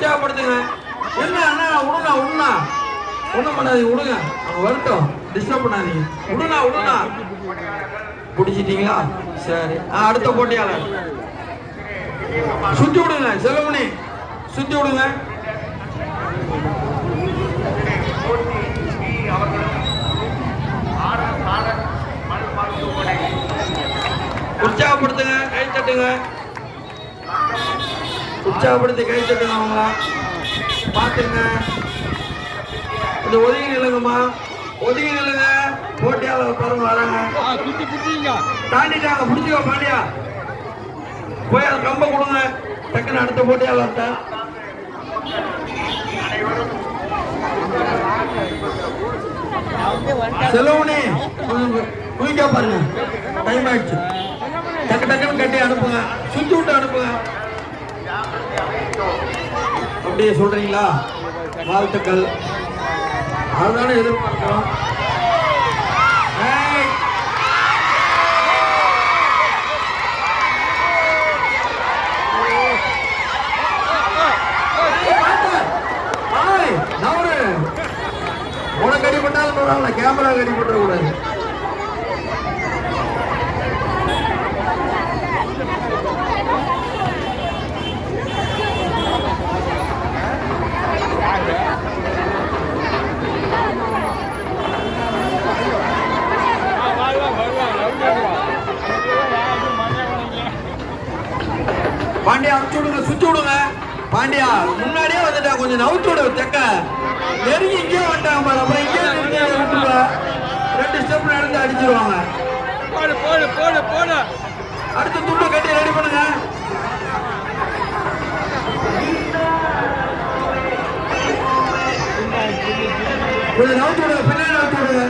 உற்சாகப்படுத்துங்க என்ன அண்ணா விடுண்ணா விடுண்ணா ஒண்ணும் பண்ணாதீங்க விடுங்க அவங்க வரட்டும். டிஸ்டர்ப் பண்ணாதீங்க. விடுண்ணா விடுண்ணா பிடிச்சிட்டீங்களா? சரி. ஆ, அடுத்த போட்டியாளர். சுத்தி விடுங்க செல்வமணி. சுத்தி விடுங்க. உற்சாகப்படுத்துங்க கை தட்டுங்க. உற்சாகப்படுத்தி கை தட்டணும் அவங்கள. பார்த்துங்க. இந்த ஒதுங்கி நிலங்கம்மா ஒதுங்கி நிலங்க போட்டியால் பாருங்க வராங்க. தாண்டிட்டாங்க பிடிச்சிக்கோ பாண்டியா. போய் அந்த கம்ப கொடுங்க. டக்குன்னு அடுத்த போட்டியால் போட்டியாளர்கிட்ட செலவுனே குயிக்கா பாருங்க. டைம் ஆயிடுச்சு. டக்கு டக்குன்னு கட்டி அனுப்புங்க. சுத்தி விட்டு அனுப்புங்க. அப்படியே சொல்றீங்களா? வாழ்த்துக்கள். அதுதானே எதிர்பார்க்கிறோம். ஏய், ஆய், நவரு. உனக்கு அடிபட்டாலும் பரவாயில்ல கேமரா அடிபட்டுற கூடாது பாண்டியா அனுப்பிச்சு விடுங்க சுத்தி விடுங்க. பாண்டியா முன்னாடியே வந்துட்டா கொஞ்சம் நவுத்து விடு தெக்க நெருங்கி இங்கே வந்துட்டாங்க பாரு அப்புறம் இங்கே விட்டுருவா ரெண்டு ஸ்டெப் நடந்து அடிச்சிருவாங்க. போடு போடு போடு போடு. அடுத்த துண்டு கட்டி ரெடி பண்ணுங்க. கொஞ்சம் நவுத்து விடுங்க பின்னாடி நவுத்து விடுங்க.